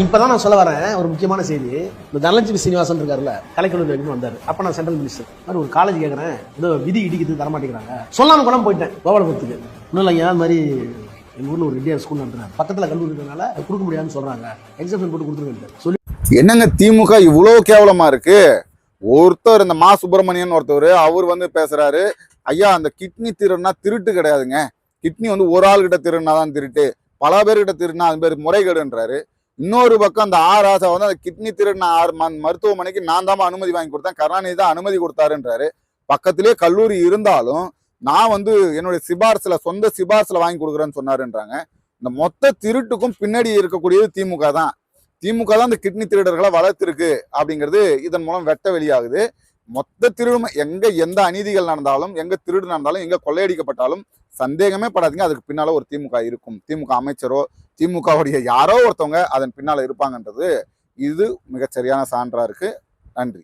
இப்பதான் நான் சொல்ல வரேன் ஒரு முக்கியமான செய்தி. இந்த தனலட்சுமி சீனிவாசன் இருக்காருல்ல கலைக்கல்லூரி வரைக்கும் வந்தாரு. அப்ப நான் சென்ட்ரல் மினிஸ்டர் மாதிரி ஒரு காலேஜ் கேட்கறேன் ஏதோ விதி இடிக்கிறது தரமாட்டேங்கிறாங்க. சொல்லாம கூட போயிட்டேன் கோபாலபுரத்துக்கு. இன்னும் இல்லைங்க அது மாதிரி எங்கள் ஊரில் ஒரு இந்தியா ஸ்கூல் நடத்துறேன் பக்கத்தில் கல்லூரி இருக்கிறதுனால கொடுக்க முடியாதுன்னு சொல்றாங்க. எக்ஸப்ஷன் போட்டு கொடுத்துருக்கேன் சொல்லி என்னங்க திமுக இவ்வளோ கேவலமா இருக்கு? ஒருத்தர் இந்த மா சுப்பிரமணியன் ஒருத்தவர் அவர் வந்து பேசுறாரு ஐயா அந்த கிட்னி திருடுனா திருட்டு கிடையாதுங்க. கிட்னி வந்து ஒரு ஆள் கிட்ட திருடுனா தான் திருட்டு பல பேர்கிட்ட திருடுனா அது பேர் முறைகேடுன்றாரு. இன்னொரு பக்கம் அந்த ஆர் ஆசை வந்து அந்த கிட்னி திருடின ஆறு ம- மருத்துவமனைக்கு நான் தான் அனுமதி வாங்கி கொடுத்தேன். கருணாநிதி தான் அனுமதி கொடுத்தாருன்றாரு. பக்கத்திலே கல்லூரி இருந்தாலும் நான் வந்து என்னுடைய சிபார்சுல சொந்த சிபார்சுல வாங்கி கொடுக்குறேன்னு சொன்னாருன்றாங்க. இந்த மொத்த திருட்டுக்கும் பின்னாடி இருக்கக்கூடியது திமுக தான். திமுக தான் இந்த கிட்னி திருடர்களை வளர்த்திருக்கு அப்படிங்கிறது இதன் மூலம் வெட்ட வெளியாகுது. மொத்த திருடுமை எங்க எந்த அநீதிகள் நடந்தாலும் எங்க திருடு நடந்தாலும் எங்க கொள்ளையடிக்கப்பட்டாலும் சந்தேகமே படாதீங்க. அதுக்கு பின்னால ஒரு திமுக இருக்கும். திமுக அமைச்சரோ திமுகவுடைய யாரோ ஒருத்தவங்க அதன் பின்னால் இருப்பாங்கன்றது இது மிகச்சரியான சான்றாக இருக்குது நன்றி.